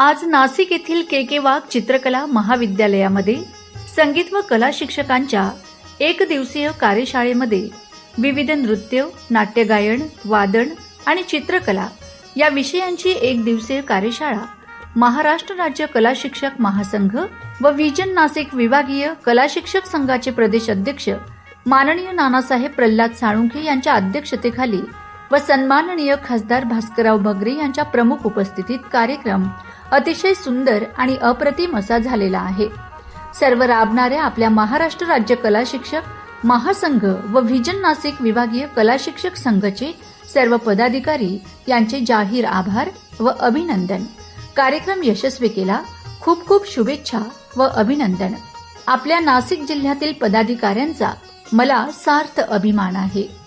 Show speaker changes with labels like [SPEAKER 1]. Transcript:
[SPEAKER 1] आज नाशिक येथील के के वाघ चित्रकला महाविद्यालयामध्ये संगीत व कला शिक्षकांच्या एक दिवसीय कार्यशाळेमध्ये विविध नृत्य नाट्यगायन वादन आणि चित्रकला या विषयांची एक दिवसीय कार्यशाळा महाराष्ट्र राज्य कला शिक्षक महासंघ व विजन नाशिक विभागीय कला शिक्षक संघाचे प्रदेश अध्यक्ष माननीय नानासाहेब प्रल्हाद साळुंखे यांच्या अध्यक्षतेखाली व सन्माननीय खासदार भास्करराव भगरे यांच्या प्रमुख उपस्थितीत कार्यक्रम अतिशय सुंदर आणि अप्रतिम असा झालेला आहे. सर्व राबणाऱ्या आपल्या महाराष्ट्र राज्य कला शिक्षक महासंघ व व्हिजन नाशिक विभागीय कला शिक्षक संघचे सर्व पदाधिकारी यांचे जाहीर आभार व अभिनंदन. कार्यक्रम यशस्वी केला. खूप खूप शुभेच्छा व अभिनंदन. आपल्या नाशिक जिल्ह्यातील पदाधिकाऱ्यांचा मला सार्थ अभिमान आहे.